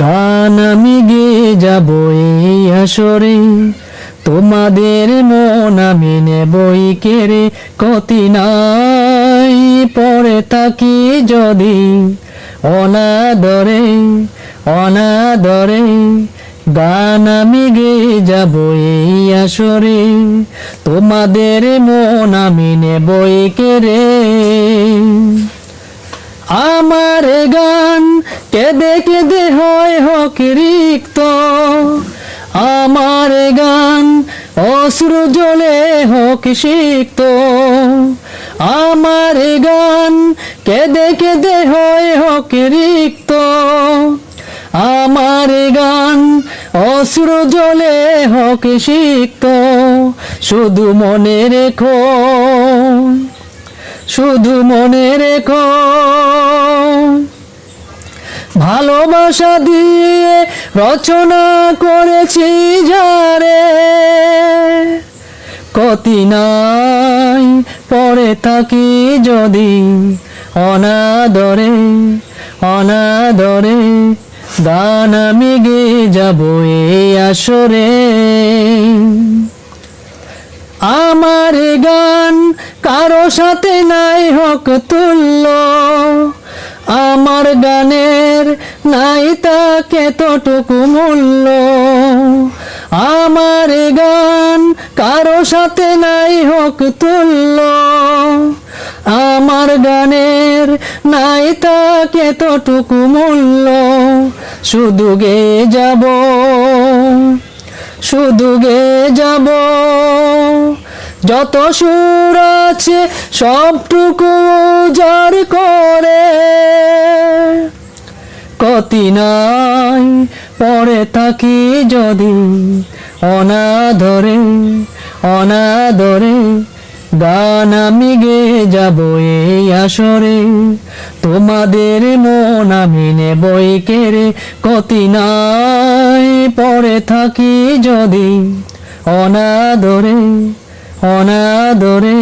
গান আমি গেয়ে যাব এই আসরে। তোমাদের মন আমি নেবই কেড়ে কতি নাই পরে থাকি যদি। অনাদরে অনাদরে গান আমি গেয়ে যাব এই আসরে। তোমাদের মন আমি নেবই কেড়ে আমার গান কেঁদে কেঁদে হয় হক রিক্ত আমার গান অশ্রু জলে হোক সিক্ত। আমার গান কেঁদে কেঁদে হয় হোক রিক্ত আমার গান অশ্রু জলে হোক সিক্ত। শুধু মনে রেখো, শুধু মনে রেখো। ভালোবাসা দিয়ে রচনা করেছি যারে। কতি নাই, পরে থাকি যদি অনাদরে অনাদরে গান আমি গে যাব এই আসরে। আমার গান কারও সাথে নাই হক তুল্য আমার গানের নাই তাকে তটুকু মূল্য। আমার গান কারও সাথে নাই হোক তুল্য। আমার গানের নাই তাকে তটুকু মূল্য। শুধু গে যাব, শুধু গে যাব। যত সুর আছে সবটুকু জার করে কতি নাই পরে থাকি যদি অনাদরে অনাদরে গান আমি গে যাব এই আসরে। তোমাদের মন আমি নেবই কেড়ে কতি নাই পরে থাকি যদি অনাদরে অনাদরে।